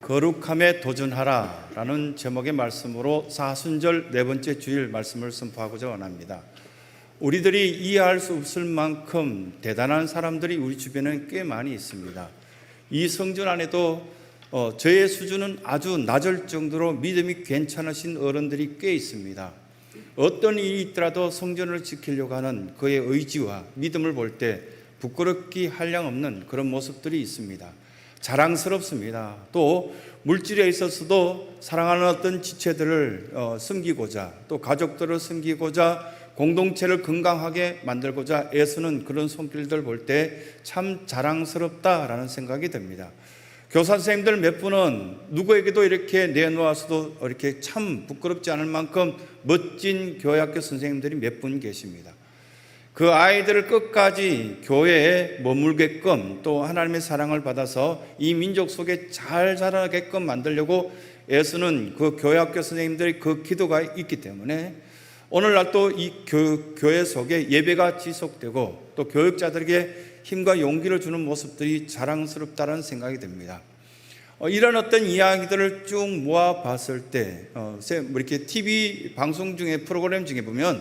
거룩함에 도전하라 라는 제목의 말씀으로 사순절 네 번째 주일 말씀을 선포하고자 원합니다. 우리들이 이해할 수 없을 만큼 대단한 사람들이 우리 주변에 꽤 많이 있습니다. 이 성전 안에도 어, 저의 수준은 아주 낮을 정도로 믿음이 괜찮으신 어른들이 꽤 있습니다. 어떤 일이 있더라도 성전을 지키려고 하는 그의 의지와 믿음을 볼 때 부끄럽기 한량 없는 그런 모습들이 있습니다. 자랑스럽습니다. 또 물질에 있어서도 사랑하는 어떤 지체들을 어, 섬기고자 또 가족들을 섬기고자 공동체를 건강하게 만들고자 애쓰는 그런 손길들 볼 때 참 자랑스럽다라는 생각이 듭니다. 교사 선생님들 몇 분은 누구에게도 이렇게 내놓아서도 이렇게 참 부끄럽지 않을 만큼 멋진 교회학교 선생님들이 몇 분 계십니다. 그 아이들을 끝까지 교회에 머물게끔 또 하나님의 사랑을 받아서 이 민족 속에 잘 자라게끔 만들려고 애쓰는 그 교회 학교 선생님들의 그 기도가 있기 때문에 오늘날 또 이 교회 속에 예배가 지속되고 또 교육자들에게 힘과 용기를 주는 모습들이 자랑스럽다는 생각이 듭니다. 어, 이런 어떤 이야기들을 쭉 모아 봤을 때, 어, 뭐 이렇게 TV 방송 중에 프로그램 중에 보면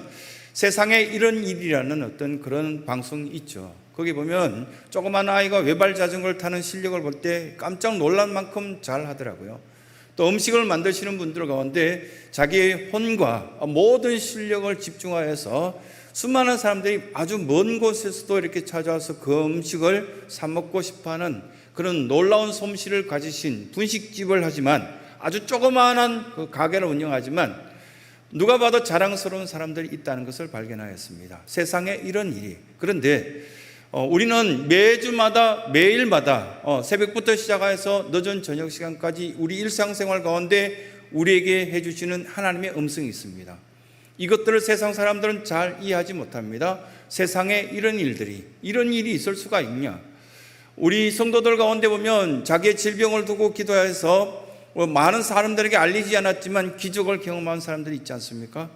세상에 이런 일이라는 어떤 그런 방송이 있죠. 거기 보면 조그만 아이가 외발 자전거를 타는 실력을 볼 때 깜짝 놀랄 만큼 잘 하더라고요. 또 음식을 만드시는 분들 가운데 자기의 혼과 모든 실력을 집중하여서 수많은 사람들이 아주 먼 곳에서도 이렇게 찾아와서 그 음식을 사 먹고 싶어 하는 그런 놀라운 솜씨를 가지신 분식집을 하지만 아주 조그마한 그 가게를 운영하지만 누가 봐도 자랑스러운 사람들이 있다는 것을 발견하였습니다. 세상에 이런 일이. 그런데 어, 우리는 매주마다 매일마다 어, 새벽부터 시작해서 늦은 저녁 시간까지 우리 일상생활 가운데 우리에게 해주시는 하나님의 음성이 있습니다. 이것들을 세상 사람들은 잘 이해하지 못합니다. 세상에 이런 일들이, 이런 일이 있을 수가 있냐? 우리 성도들 가운데 보면 자기의 질병을 두고 기도해서 뭐 많은 사람들에게 알리지 않았지만 기적을 경험한 사람들이 있지 않습니까?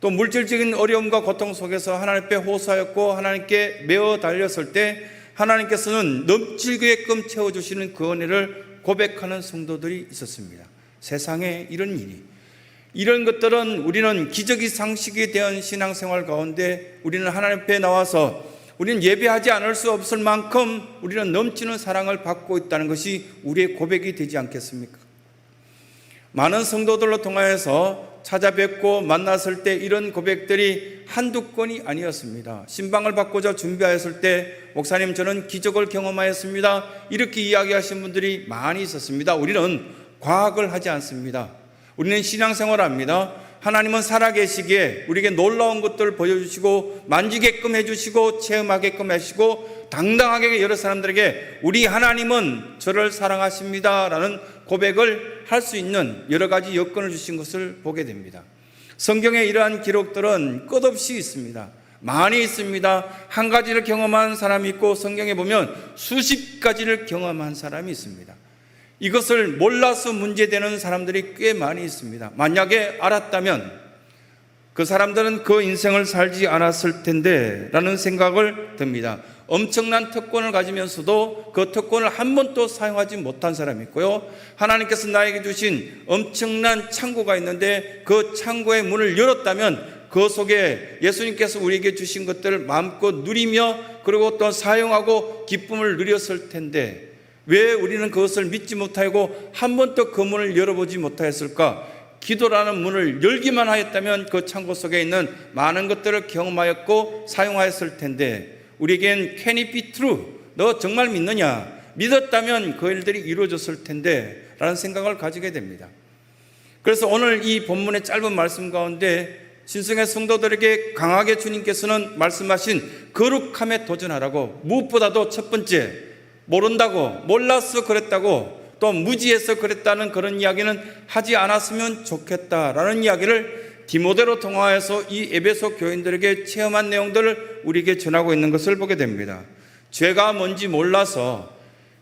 또 물질적인 어려움과 고통 속에서 하나님 앞에 호소하였고 하나님께 메어 달렸을 때 하나님께서는 넘치게끔 채워주시는 그 은혜를 고백하는 성도들이 있었습니다. 세상에 이런 일이 이런 것들은 우리는 기적이 상식이 되은 신앙생활 가운데 우리는 하나님 앞에 나와서 우리는 예배하지 않을 수 없을 만큼 우리는 넘치는 사랑을 받고 있다는 것이 우리의 고백이 되지 않겠습니까? 많은 성도들로 통하여서 찾아뵙고 만났을 때 이런 고백들이 한두 건이 아니었습니다. 신방을 받고자 준비하였을 때 목사님 저는 기적을 경험하였습니다. 이렇게 이야기하신 분들이 많이 있었습니다. 우리는 과학을 하지 않습니다. 우리는 신앙생활 합니다. 하나님은 살아계시기에 우리에게 놀라운 것들을 보여주시고 만지게끔 해주시고 체험하게끔 하시고 당당하게 여러 사람들에게 우리 하나님은 저를 사랑하십니다라는 고백을 할 수 있는 여러 가지 여건을 주신 것을 보게 됩니다. 성경에 이러한 기록들은 끝없이 있습니다. 많이 있습니다. 한 가지를 경험한 사람이 있고 성경에 보면 수십 가지를 경험한 사람이 있습니다. 이것을 몰라서 문제되는 사람들이 꽤 많이 있습니다. 만약에 알았다면 그 사람들은 그 인생을 살지 않았을 텐데 라는 생각을 듭니다. 엄청난 특권을 가지면서도 그 특권을 한 번도 사용하지 못한 사람이 있고요. 하나님께서 나에게 주신 엄청난 창고가 있는데 그 창고의 문을 열었다면 그 속에 예수님께서 우리에게 주신 것들을 마음껏 누리며 그리고 또 사용하고 기쁨을 누렸을 텐데 왜 우리는 그것을 믿지 못하고 한 번도 그 문을 열어보지 못하였을까? 기도라는 문을 열기만 하였다면 그 창고 속에 있는 많은 것들을 경험하였고 사용하였을 텐데 우리에겐 can it be true? 너 정말 믿느냐? 믿었다면 그 일들이 이루어졌을 텐데 라는 생각을 가지게 됩니다. 그래서 오늘 이 본문의 짧은 말씀 가운데 신성의 성도들에게 강하게 주님께서는 말씀하신 거룩함에 도전하라고 무엇보다도 첫 번째 모른다고 몰라서 그랬다고 또 무지해서 그랬다는 그런 이야기는 하지 않았으면 좋겠다라는 이야기를 디모데로 통하여서 이 에베소 교인들에게 체험한 내용들을 우리에게 전하고 있는 것을 보게 됩니다. 죄가 뭔지 몰라서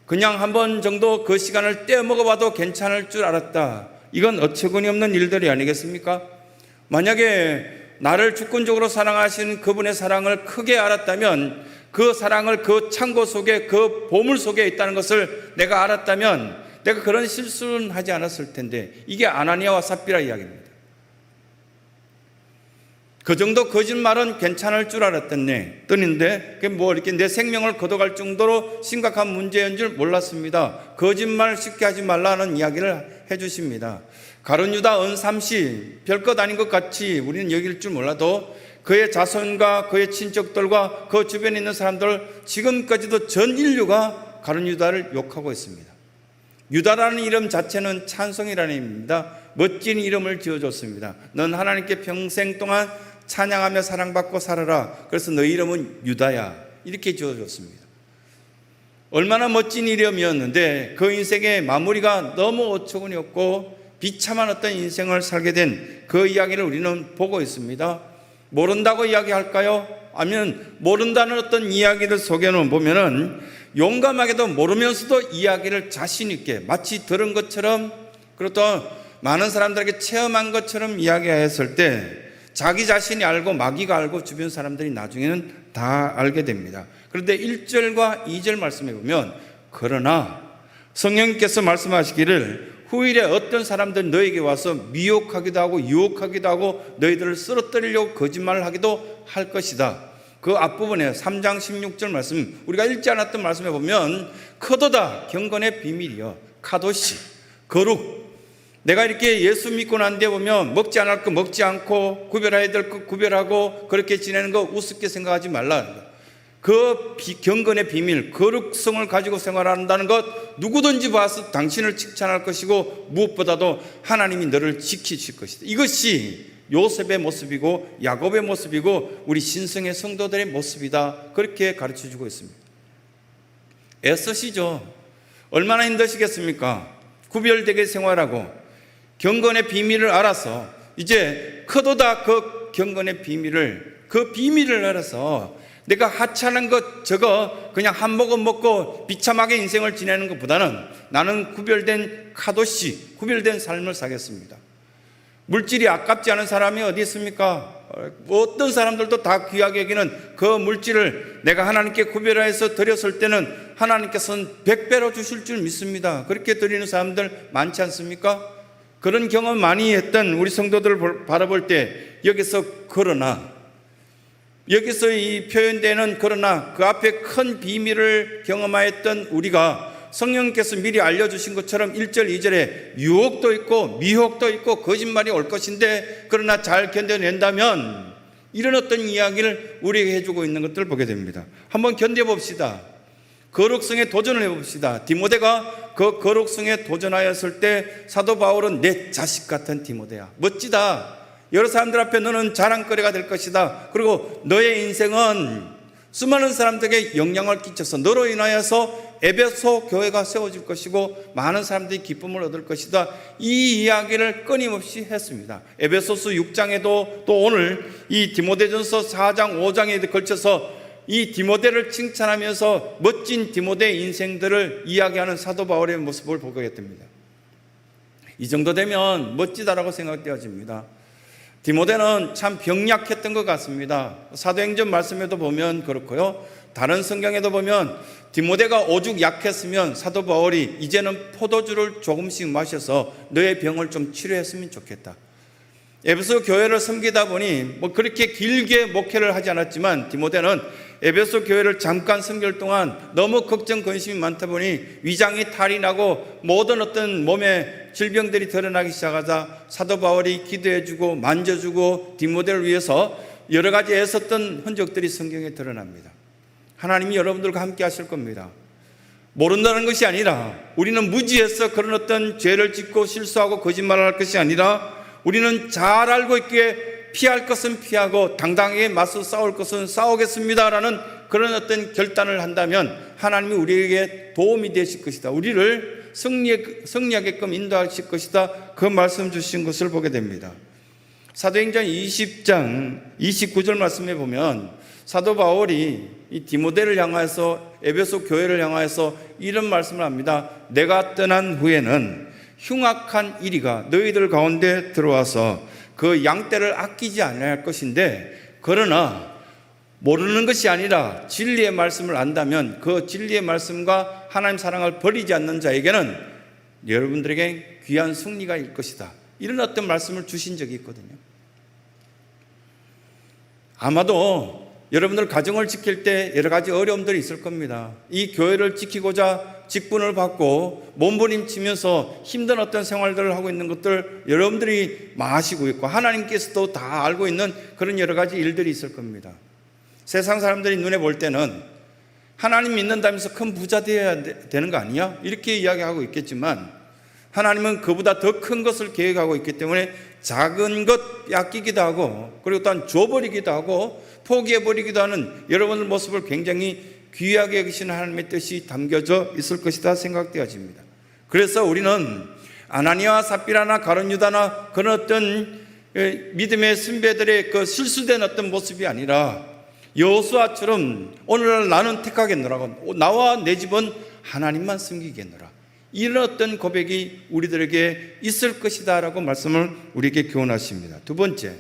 그냥 한 번 정도 그 시간을 떼먹어 봐도 괜찮을 줄 알았다. 이건 어처구니 없는 일들이 아니겠습니까? 만약에 나를 주권적으로 사랑하시는 그분의 사랑을 크게 알았다면 그 사랑을 그 창고 속에 그 보물 속에 있다는 것을 내가 알았다면 내가 그런 실수는 하지 않았을 텐데 이게 아나니아와 삽비라 이야기입니다. 그 정도 거짓말은 괜찮을 줄 알았더니 뜨는데 그게 뭐 이렇게 내 생명을 거둬갈 정도로 심각한 문제인 줄 몰랐습니다. 거짓말 쉽게 하지 말라는 이야기를 해주십니다. 가룟 유다 은삼시 별것 아닌 것 같이 우리는 여길 줄 몰라도 그의 자손과 그의 친척들과 그 주변에 있는 사람들 지금까지도 전 인류가 가룟 유다를 욕하고 있습니다. 유다라는 이름 자체는 찬송이라는 의미입니다. 멋진 이름을 지어줬습니다. 넌 하나님께 평생 동안 찬양하며 사랑받고 살아라. 그래서 너 이름은 유다야. 이렇게 지어줬습니다. 얼마나 멋진 이름이었는데 그 인생의 마무리가 너무 어처구니 없고 비참한 어떤 인생을 살게 된 그 이야기를 우리는 보고 있습니다. 모른다고 이야기할까요? 아니면 모른다는 어떤 이야기를 속에는 보면은 용감하게도 모르면서도 이야기를 자신 있게 마치 들은 것처럼 또 많은 사람들에게 체험한 것처럼 이야기했을 때 자기 자신이 알고 마귀가 알고 주변 사람들이 나중에는 다 알게 됩니다. 그런데 1절과 2절 말씀해 보면 그러나 성령께서 말씀하시기를 후일에 어떤 사람들 너에게 와서 미혹하기도 하고 유혹하기도 하고 너희들을 쓰러뜨리려고 거짓말을 하기도 할 것이다. 그 앞부분에 3장 16절 말씀 우리가 읽지 않았던 말씀에 보면 커도다 경건의 비밀이여 카도시 거룩 내가 이렇게 예수 믿고 난 뒤에 보면 먹지 않을 거 먹지 않고 구별해야 될 거 구별하고 그렇게 지내는 거 우습게 생각하지 말라. 그 비- 경건의 비밀, 거룩성을 가지고 생활한다는 것 누구든지 봐서 당신을 칭찬할 것이고 무엇보다도 하나님이 너를 지키실 것이다. 이것이 요셉의 모습이고 야곱의 모습이고 우리 신성의 성도들의 모습이다. 그렇게 가르쳐 주고 있습니다. 애쓰시죠. 얼마나 힘드시겠습니까? 구별되게 생활하고 경건의 비밀을 알아서 이제 커도다 그 경건의 비밀을 그 비밀을 알아서 내가 하찮은 것 저거 그냥 한 모금 먹고 비참하게 인생을 지내는 것보다는 나는 구별된 카도시 구별된 삶을 사겠습니다. 물질이 아깝지 않은 사람이 어디 있습니까? 어떤 사람들도 다 귀하게 여기는 그 물질을 내가 하나님께 구별해서 드렸을 때는 하나님께서는 백배로 주실 줄 믿습니다. 그렇게 드리는 사람들 많지 않습니까? 그런 경험 많이 했던 우리 성도들을 볼- 바라볼 때 여기서 그러나 여기서 이 표현되는 그러나 그 앞에 큰 비밀을 경험하였던 우리가 성령께서 미리 알려주신 것처럼 1절, 2절에 유혹도 있고 미혹도 있고 거짓말이 올 것인데 그러나 잘 견뎌낸다면 이런 어떤 이야기를 우리에게 해주고 있는 것들을 보게 됩니다. 한번 견뎌봅시다. 거룩성에 도전을 해봅시다. 디모데가 그 거룩성에 도전하였을 때 사도 바울은 내 자식 같은 디모데야. 멋지다. 여러 사람들 앞에 너는 자랑거리가 될 것이다. 그리고 너의 인생은 수많은 사람들에게 영향을 끼쳐서 너로 인하여서 에베소 교회가 세워질 것이고 많은 사람들이 기쁨을 얻을 것이다. 이 이야기를 끊임없이 했습니다. 에베소서 6장에도 또 오늘 이 디모데전서 4장 5장에 걸쳐서 이 디모데를 칭찬하면서 멋진 디모데의 인생들을 이야기하는 사도 바울의 모습을 보게 됩니다. 이 정도 되면 멋지다라고 생각되어집니다. 디모데는 참 병약했던 것 같습니다. 사도행전 말씀에도 보면 그렇고요. 다른 성경에도 보면 디모데가 오죽 약했으면 사도 바울이 이제는 포도주를 조금씩 마셔서 너의 병을 좀 치료했으면 좋겠다. 에베소 교회를 섬기다 보니 뭐 그렇게 길게 목회를 하지 않았지만 디모데는 에베소 교회를 잠깐 섬길 동안 너무 걱정 근심이 많다 보니 위장이 탈이 나고 모든 어떤 몸의 질병들이 드러나기 시작하자 사도 바울이 기도해주고 만져주고 디모데를 위해서 여러 가지 애썼던 흔적들이 성경에 드러납니다. 하나님이 여러분들과 함께 하실 겁니다. 모른다는 것이 아니라 우리는 무지해서 그런 어떤 죄를 짓고 실수하고 거짓말을 할 것이 아니라 우리는 잘 알고 있기에 피할 것은 피하고 당당하게 맞서 싸울 것은 싸우겠습니다라는 그런 어떤 결단을 한다면 하나님이 우리에게 도움이 되실 것이다. 우리를 승리, 승리하게끔 인도하실 것이다. 그 말씀 주신 것을 보게 됩니다. 사도행전 20장 29절 말씀에 보면 사도 바울이 이 디모데를 향하여서 에베소 교회를 향하여서 이런 말씀을 합니다. 내가 떠난 후에는 흉악한 이리가 너희들 가운데 들어와서 그 양떼를 아끼지 않을 것인데 그러나 모르는 것이 아니라 진리의 말씀을 안다면 그 진리의 말씀과 하나님 사랑을 버리지 않는 자에게는 여러분들에게 귀한 승리가 일 것이다. 이런 어떤 말씀을 주신 적이 있거든요. 아마도 여러분들 가정을 지킬 때 여러 가지 어려움들이 있을 겁니다. 이 교회를 지키고자 직분을 받고 몸부림치면서 힘든 어떤 생활들을 하고 있는 것들 여러분들이 마시고 있고 하나님께서도 다 알고 있는 그런 여러 가지 일들이 있을 겁니다. 세상 사람들이 눈에 볼 때는 하나님 믿는다면서 큰 부자 되어야 되- 되는 거 아니야? 이렇게 이야기하고 있겠지만 하나님은 그보다 더 큰 것을 계획하고 있기 때문에 작은 것 아끼기도 하고 그리고 또한 줘버리기도 하고 포기해버리기도 하는 여러분의 모습을 굉장히 귀하게 여기시는 하나님의 뜻이 담겨져 있을 것이다 생각되어집니다. 그래서 우리는 아나니아와 삽비라나 가론 유다나 그런 어떤 에, 믿음의 선배들의 그 실수된 어떤 모습이 아니라 여호수아처럼 오늘날 나는 택하겠노라고 나와 내 집은 하나님만 섬기겠노라 이런 어떤 고백이 우리들에게 있을 것이다라고 말씀을 우리에게 교훈하십니다. 두 번째,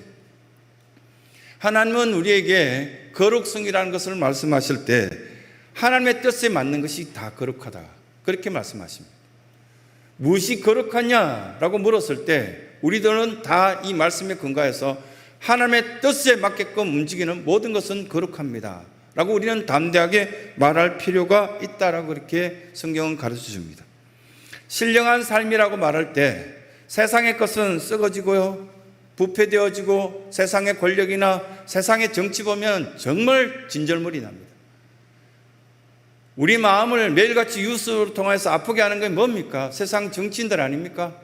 하나님은 우리에게 거룩성이라는 것을 말씀하실 때 하나님의 뜻에 맞는 것이 다 거룩하다 그렇게 말씀하십니다. 무엇이 거룩하냐라고 물었을 때 우리들은 다 이 말씀에 근거해서 하나님의 뜻에 맞게끔 움직이는 모든 것은 거룩합니다. 라고 우리는 담대하게 말할 필요가 있다라고 그렇게 성경은 가르쳐 줍니다. 신령한 삶이라고 말할 때 세상의 것은 썩어지고요. 부패되어지고 세상의 권력이나 세상의 정치 보면 정말 진절머리 납니다. 우리 마음을 매일같이 뉴스를 통해서 아프게 하는 게 뭡니까? 세상 정치인들 아닙니까?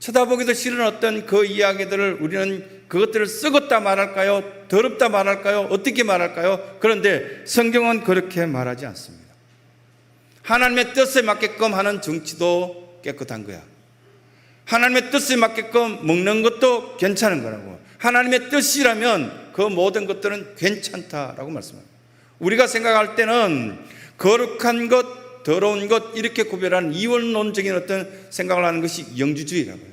쳐다보기도 싫은 어떤 그 이야기들을 우리는 그것들을 썩었다 말할까요? 더럽다 말할까요? 어떻게 말할까요? 그런데 성경은 그렇게 말하지 않습니다. 하나님의 뜻에 맞게끔 하는 정치도 깨끗한 거야. 하나님의 뜻에 맞게끔 먹는 것도 괜찮은 거라고. 하나님의 뜻이라면 그 모든 것들은 괜찮다라고 말씀합니다. 우리가 생각할 때는 거룩한 것, 더러운 것 이렇게 구별하는 이원론적인 어떤 생각을 하는 것이 영주주의라고요.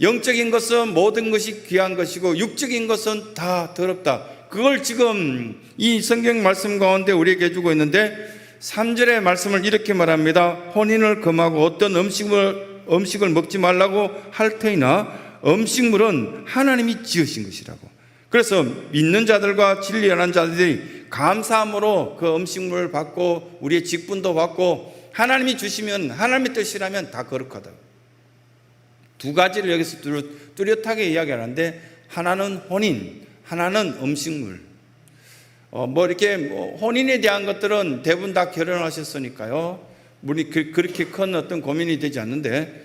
영적인 것은 모든 것이 귀한 것이고 육적인 것은 다 더럽다. 그걸 지금 이 성경 말씀 가운데 우리에게 주고 있는데 3절의 말씀을 이렇게 말합니다. 혼인을 금하고 어떤 음식을 음식을 먹지 말라고 할 터이나 음식물은 하나님이 지으신 것이라고. 그래서 믿는 자들과 진리하는 자들이 감사함으로 그 음식물을 받고 우리의 직분도 받고 하나님이 주시면 하나님의 뜻이라면 다 거룩하다. 두 가지를 여기서 뚜렷- 뚜렷하게 이야기하는데 하나는 혼인, 하나는 음식물. 어, 뭐 이렇게 뭐 혼인에 대한 것들은 대부분 다 결혼하셨으니까요. 우리 그- 그렇게 큰 어떤 고민이 되지 않는데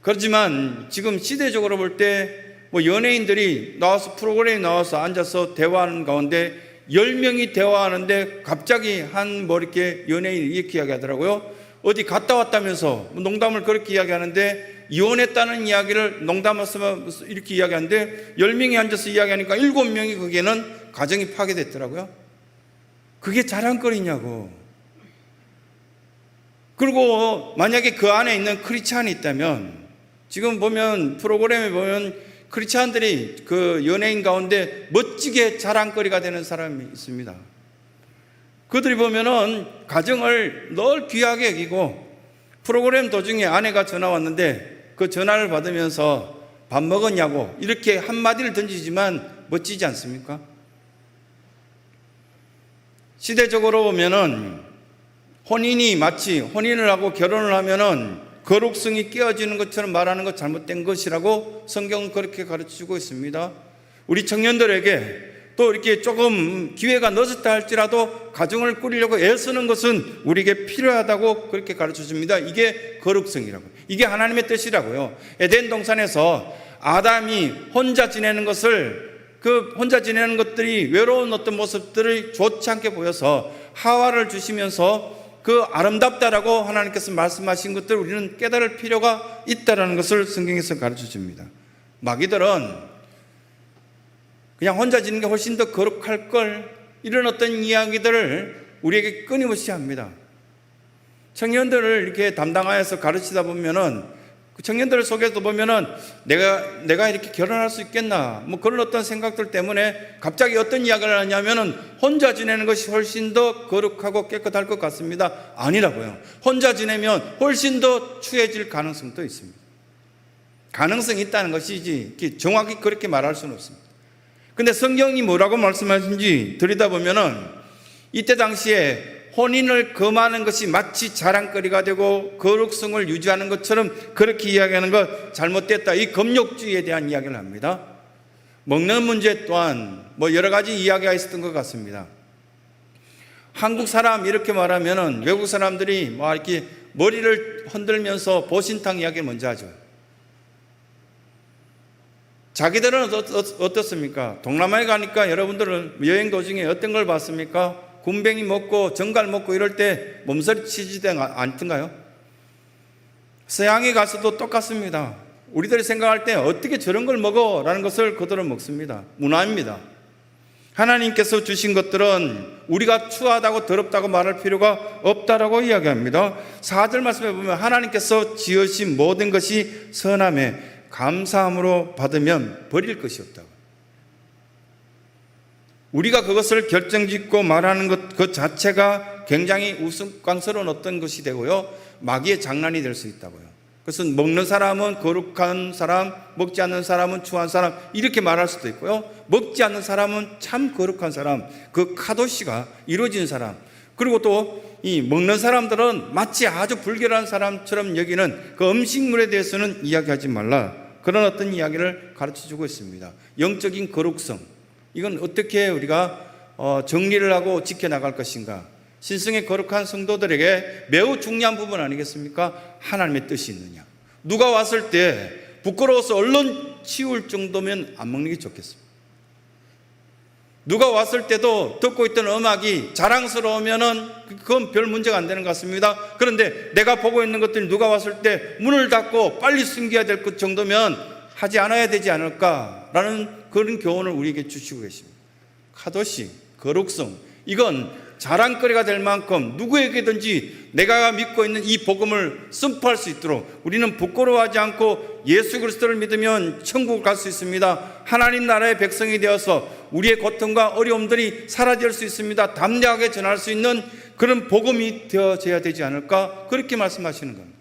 그렇지만 지금 시대적으로 볼 때 뭐 연예인들이 나와서 프로그램에 나와서 앉아서 대화하는 가운데 10명이 대화하는데 갑자기 한 뭐 이렇게 연예인이 이렇게 이야기하더라고요. 어디 갔다 왔다면서 뭐 농담을 그렇게 이야기하는데 이혼했다는 이야기를 농담하면서 이렇게 이야기하는데 10명이 앉아서 이야기하니까 7명이 거기에는 가정이 파괴됐더라고요. 그게 자랑거리냐고. 그리고 만약에 그 안에 있는 크리스찬이 있다면 지금 보면 프로그램에 보면 크리스찬들이 그 연예인 가운데 멋지게 자랑거리가 되는 사람이 있습니다. 그들이 보면은 가정을 늘 귀하게 여기고 프로그램 도중에 아내가 전화 왔는데 그 전화를 받으면서 밥 먹었냐고 이렇게 한마디를 던지지만 멋지지 않습니까? 시대적으로 보면은 혼인이 마치 혼인을 하고 결혼을 하면은 거룩성이 깨어지는 것처럼 말하는 것 잘못된 것이라고 성경은 그렇게 가르치고 있습니다. 우리 청년들에게 또 이렇게 조금 기회가 늦었다 할지라도 가정을 꾸리려고 애쓰는 것은 우리에게 필요하다고 그렇게 가르쳐 줍니다. 이게 거룩성이라고. 이게 하나님의 뜻이라고요. 에덴 동산에서 아담이 혼자 지내는 것을 그 혼자 지내는 것들이 외로운 어떤 모습들을 좋지 않게 보여서 하와를 주시면서 그 아름답다라고 하나님께서 말씀하신 것들 우리는 깨달을 필요가 있다라는 것을 성경에서 가르쳐 줍니다. 마귀들은 그냥 혼자 지는 게 훨씬 더 거룩할 걸 이런 어떤 이야기들을 우리에게 끊임없이 합니다. 청년들을 이렇게 담당하여서 가르치다 보면은 그 청년들 속에도 보면은 내가 내가 이렇게 결혼할 수 있겠나 뭐 그런 어떤 생각들 때문에 갑자기 어떤 이야기를 하냐면은 혼자 지내는 것이 훨씬 더 거룩하고 깨끗할 것 같습니다. 아니라고요. 혼자 지내면 훨씬 더 추해질 가능성도 있습니다. 가능성이 있다는 것이지 정확히 그렇게 말할 수는 없습니다. 근데 성경이 뭐라고 말씀하신지 들여다보면은 이때 당시에 혼인을 금하는 것이 마치 자랑거리가 되고 거룩성을 유지하는 것처럼 그렇게 이야기하는 것 잘못됐다. 이 금욕주의에 대한 이야기를 합니다. 먹는 문제 또한 뭐 여러 가지 이야기가 있었던 것 같습니다. 한국 사람 이렇게 말하면은 외국 사람들이 뭐 이렇게 머리를 흔들면서 보신탕 이야기를 먼저 하죠. 자기들은 어떻습니까? 동남아에 가니까 여러분들은 여행 도중에 어떤 걸 봤습니까? 군뱅이 먹고 정갈 먹고 이럴 때 몸서리 치지대 않던가요? 서양에 가서도 똑같습니다. 우리들이 생각할 때 어떻게 저런 걸 먹어? 라는 것을 그들은 먹습니다. 문화입니다. 하나님께서 주신 것들은 우리가 추하다고 더럽다고 말할 필요가 없다라고 이야기합니다. 4절 말씀에 보면 하나님께서 지으신 모든 것이 선함에 감사함으로 받으면 버릴 것이 없다고. 우리가 그것을 결정짓고 말하는 것 그 자체가 굉장히 우스꽝스러운 어떤 것이 되고요. 마귀의 장난이 될 수 있다고요. 그것은 먹는 사람은 거룩한 사람, 먹지 않는 사람은 추한 사람 이렇게 말할 수도 있고요. 먹지 않는 사람은 참 거룩한 사람, 그 카도시가 이루어진 사람. 그리고 또 이 먹는 사람들은 마치 아주 불결한 사람처럼 여기는 그 음식물에 대해서는 이야기하지 말라. 그런 어떤 이야기를 가르쳐 주고 있습니다. 영적인 거룩성. 이건 어떻게 우리가 어, 정리를 하고 지켜나갈 것인가? 신성의 거룩한 성도들에게 매우 중요한 부분 아니겠습니까? 하나님의 뜻이 있느냐. 누가 왔을 때 부끄러워서 얼른 치울 정도면 안 먹는 게 좋겠습니다. 누가 왔을 때도 듣고 있던 음악이 자랑스러우면은 그건 별 문제가 안 되는 것 같습니다. 그런데 내가 보고 있는 것들이 누가 왔을 때 문을 닫고 빨리 숨겨야 될 것 정도면 하지 않아야 되지 않을까라는 그런 교훈을 우리에게 주시고 계십니다. 카도시, 거룩성, 이건 자랑거리가 될 만큼 누구에게든지 내가 믿고 있는 이 복음을 선포할 수 있도록 우리는 부끄러워하지 않고 예수 그리스도를 믿으면 천국을 갈 수 있습니다. 하나님 나라의 백성이 되어서 우리의 고통과 어려움들이 사라질 수 있습니다. 담대하게 전할 수 있는 그런 복음이 되어져야 되지 않을까? 그렇게 말씀하시는 겁니다.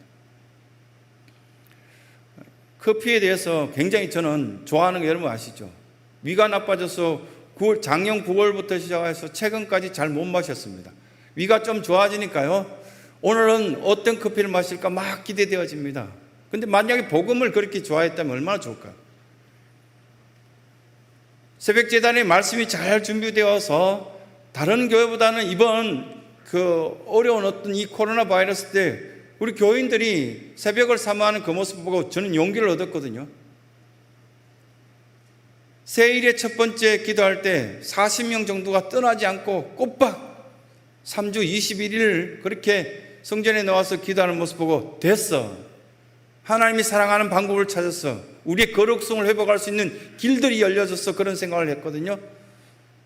커피에 대해서 굉장히 저는 좋아하는 게 여러분 아시죠? 위가 나빠져서 9월, 작년 9월부터 시작해서 최근까지 잘 못 마셨습니다. 위가 좀 좋아지니까요. 오늘은 어떤 커피를 마실까 막 기대되어집니다. 근데 만약에 복음을 그렇게 좋아했다면 얼마나 좋을까요? 새벽 재단에 말씀이 잘 준비되어서 다른 교회보다는 이번 그 어려운 어떤 이 코로나 바이러스 때 우리 교인들이 새벽을 사모하는 그 모습 보고 저는 용기를 얻었거든요. 세일의 첫 번째 기도할 때 40명 정도가 떠나지 않고 꼬박 3주 21일 그렇게 성전에 나와서 기도하는 모습 보고 됐어. 하나님이 사랑하는 방법을 찾았어. 우리의 거룩성을 회복할 수 있는 길들이 열려졌어. 그런 생각을 했거든요.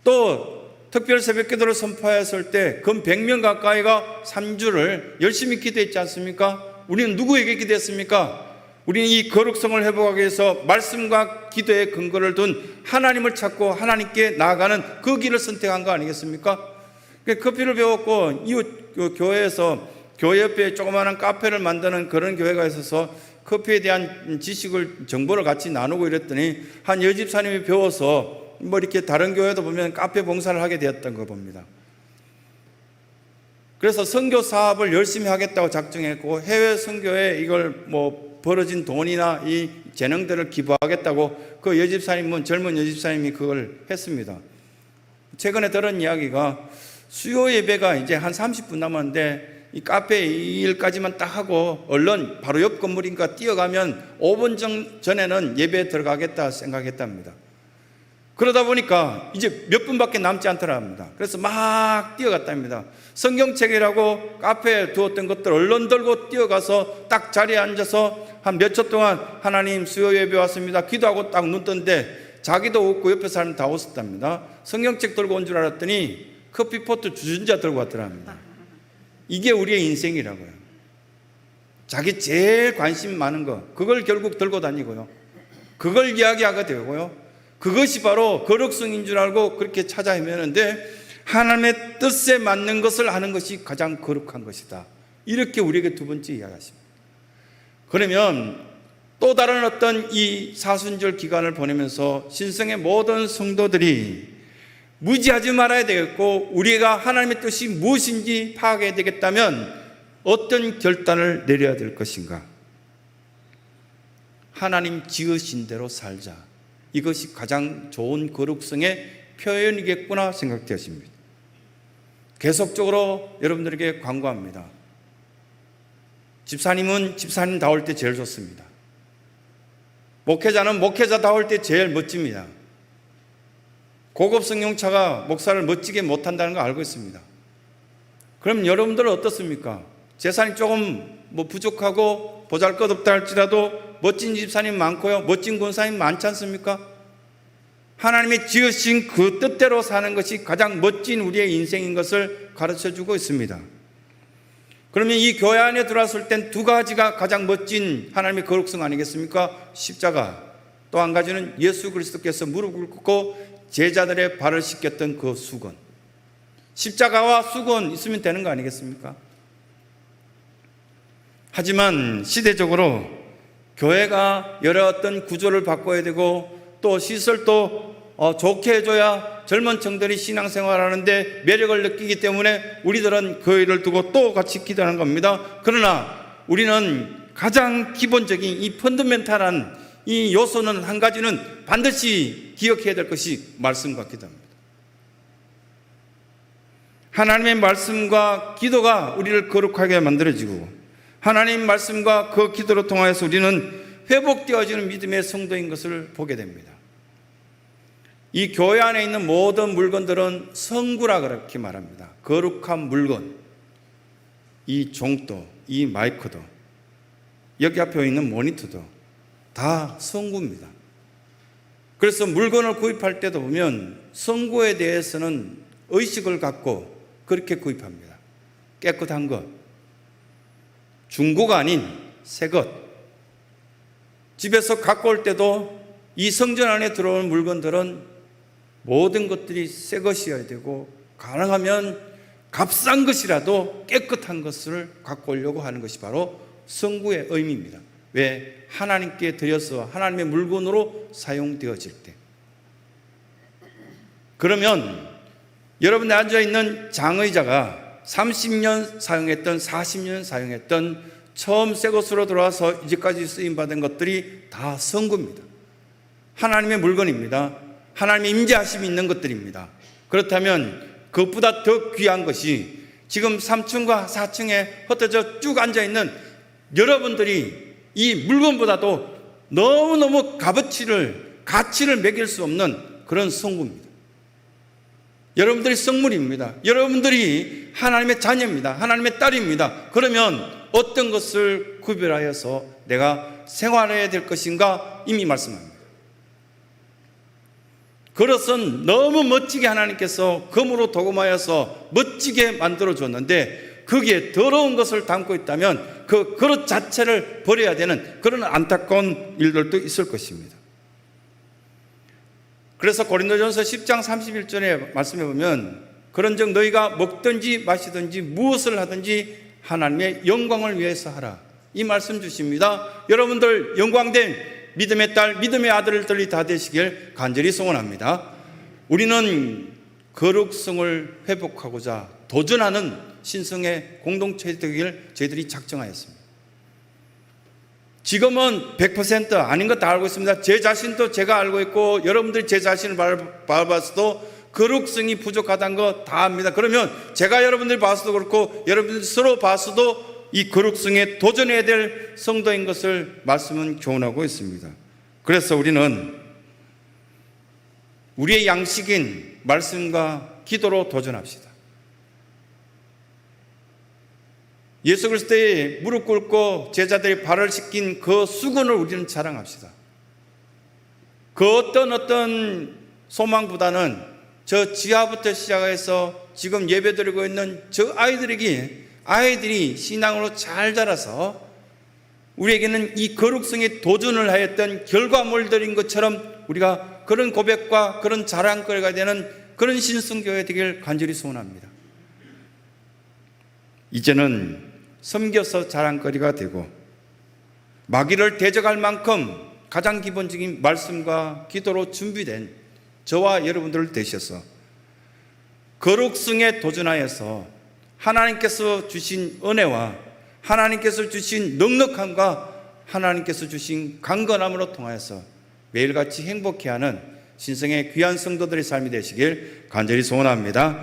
또 특별 새벽 기도를 선포했을 때금 100명 가까이가 3주를 열심히 기도했지 않습니까? 우리는 누구에게 기도했습니까? 우리는 이 거룩성을 회복하기 위해서 말씀과 기도의 근거를 둔 하나님을 찾고 하나님께 나아가는 그 길을 선택한 거 아니겠습니까? 커피를 배웠고 이웃 그 교회에서 교회 옆에 조그마한 카페를 만드는 그런 교회가 있어서 커피에 대한 지식을 정보를 같이 나누고 이랬더니 한 여집사님이 배워서 뭐 이렇게 다른 교회도 보면 카페 봉사를 하게 되었던 거 봅니다. 그래서 선교 사업을 열심히 하겠다고 작정했고 해외 선교에 이걸 뭐 벌어진 돈이나 이 재능들을 기부하겠다고 그 여집사님은 젊은 여집사님이 그걸 했습니다. 최근에 들은 이야기가 수요 예배가 이제 한 30분 남았는데 이 카페 일까지만 딱 하고 얼른 바로 옆 건물인가 뛰어가면 5분 전, 전에는 예배에 들어가겠다 생각했답니다. 그러다 보니까 이제 몇 분밖에 남지 않더랍니다. 그래서 막 뛰어갔답니다. 성경책이라고 카페에 두었던 것들 얼른 들고 뛰어가서 딱 자리에 앉아서 한 몇 초 동안 하나님 수요 예배 왔습니다. 기도하고 딱눈 떴는데 자기도 웃고 옆에 사람 다 웃었답니다. 성경책 들고 온 줄 알았더니 커피포트 주전자 들고 왔더랍니다. 이게 우리의 인생이라고요. 자기 제일 관심 많은 거, 그걸 결국 들고 다니고요. 그걸 이야기하게 되고요. 그것이 바로 거룩성인 줄 알고 그렇게 찾아 헤매는데 하나님의 뜻에 맞는 것을 하는 것이 가장 거룩한 것이다. 이렇게 우리에게 두 번째 이야기하십니다. 그러면 또 다른 어떤 이 사순절 기간을 보내면서 신성의 모든 성도들이 무지하지 말아야 되겠고 우리가 하나님의 뜻이 무엇인지 파악해야 되겠다면 어떤 결단을 내려야 될 것인가? 하나님 지으신 대로 살자. 이것이 가장 좋은 거룩성의 표현이겠구나 생각되었습니다. 계속적으로 여러분들에게 광고합니다. 집사님은 집사님다울 때 제일 좋습니다. 목회자는 목회자다울 때 제일 멋집니다. 고급 승용차가 목사를 멋지게 못한다는 거 알고 있습니다. 그럼 여러분들은 어떻습니까? 재산이 조금 뭐 부족하고 보잘 것 없다 할지라도 멋진 집사님 많고요. 멋진 권사님 많지 않습니까? 하나님이 지으신 그 뜻대로 사는 것이 가장 멋진 우리의 인생인 것을 가르쳐 주고 있습니다. 그러면 이 교회 안에 들어왔을 땐 두 가지가 가장 멋진 하나님의 거룩성 아니겠습니까? 십자가. 또 한 가지는 예수 그리스도께서 무릎을 꿇고 제자들의 발을 씻겼던 그 수건. 십자가와 수건 있으면 되는 거 아니겠습니까? 하지만 시대적으로 교회가 여러 어떤 구조를 바꿔야 되고 또 시설도 어, 좋게 해줘야 젊은 층들이 신앙생활 하는데 매력을 느끼기 때문에 우리들은 교회를 두고 또 같이 기도하는 겁니다. 그러나 우리는 가장 기본적인 이 펀더멘탈한 이 요소는 한 가지는 반드시 기억해야 될 것이 말씀과 기도입니다. 하나님의 말씀과 기도가 우리를 거룩하게 만들어지고 하나님 말씀과 그 기도로 통하여서 우리는 회복되어지는 믿음의 성도인 것을 보게 됩니다. 이 교회 안에 있는 모든 물건들은 성구라 그렇게 말합니다. 거룩한 물건. 이 종도, 이 마이크도, 여기 앞에 있는 모니터도 다 성구입니다. 그래서 물건을 구입할 때도 보면 성구에 대해서는 의식을 갖고 그렇게 구입합니다. 깨끗한 것. 중고가 아닌 새 것. 집에서 갖고 올 때도 이 성전 안에 들어오는 물건들은 모든 것들이 새 것이어야 되고 가능하면 값싼 것이라도 깨끗한 것을 갖고 오려고 하는 것이 바로 성구의 의미입니다. 왜? 하나님께 드려서 하나님의 물건으로 사용되어질 때. 그러면 여러분들 앉아 있는 장의자가 30년 사용했던 40년 사용했던 처음 새 것으로 들어와서 이제까지 쓰임 받은 것들이 다 성구입니다. 하나님의 물건입니다. 하나님의 임재하심이 있는 것들입니다. 그렇다면 그것보다 더 귀한 것이 지금 3층과 4층에 흩어져 쭉 앉아 있는 여러분들이 이 물건보다도 너무너무 값어치를 가치를 매길 수 없는 그런 성구입니다. 여러분들이 성물입니다. 여러분들이 하나님의 자녀입니다. 하나님의 딸입니다. 그러면 어떤 것을 구별하여서 내가 생활해야 될 것인가 이미 말씀합니다. 그것은 너무 멋지게 하나님께서 금으로 도금하여서 멋지게 만들어 줬는데 거기에 더러운 것을 담고 있다면 그 그릇 자체를 버려야 되는 그런 안타까운 일들도 있을 것입니다. 그래서 고린도전서 10장 31절에 말씀해 보면 그런즉 너희가 먹든지 마시든지 무엇을 하든지 하나님의 영광을 위해서 하라. 이 말씀 주십니다. 여러분들 영광된 믿음의 딸, 믿음의 아들들이 다 되시길 간절히 소원합니다. 우리는 거룩성을 회복하고자 도전하는 신성의 공동체 되길 저희들이 작정하였습니다. 지금은 100% 아닌 것 다 알고 있습니다. 제 자신도 제가 알고 있고 여러분들이 제 자신을 바라봐서도 거룩성이 부족하다는 거 다 압니다. 그러면 제가 여러분들 봐서도 그렇고 여러분들 서로 봐서도 이 거룩성에 도전해야 될 성도인 것을 말씀은 교훈하고 있습니다. 그래서 우리는 우리의 양식인 말씀과 기도로 도전합시다. 예수 그리스도의 무릎 꿇고 제자들이 발을 씻긴 그 수건을 우리는 자랑합시다. 그 어떤 어떤 소망보다는 저 지하부터 시작해서 지금 예배드리고 있는 저 아이들에게 아이들이 신앙으로 잘 자라서 우리에게는 이 거룩성에 도전을 하였던 결과물들인 것처럼 우리가 그런 고백과 그런 자랑거리가 되는 그런 신성교회 되길 간절히 소원합니다. 이제는 섬겨서 자랑거리가 되고 마귀를 대적할 만큼 가장 기본적인 말씀과 기도로 준비된 저와 여러분들 되셔서 거룩성에 도전하여서 하나님께서 주신 은혜와 하나님께서 주신 넉넉함과 하나님께서 주신 강건함으로 통하여서 매일같이 행복해하는 신성의 귀한 성도들의 삶이 되시길 간절히 소원합니다.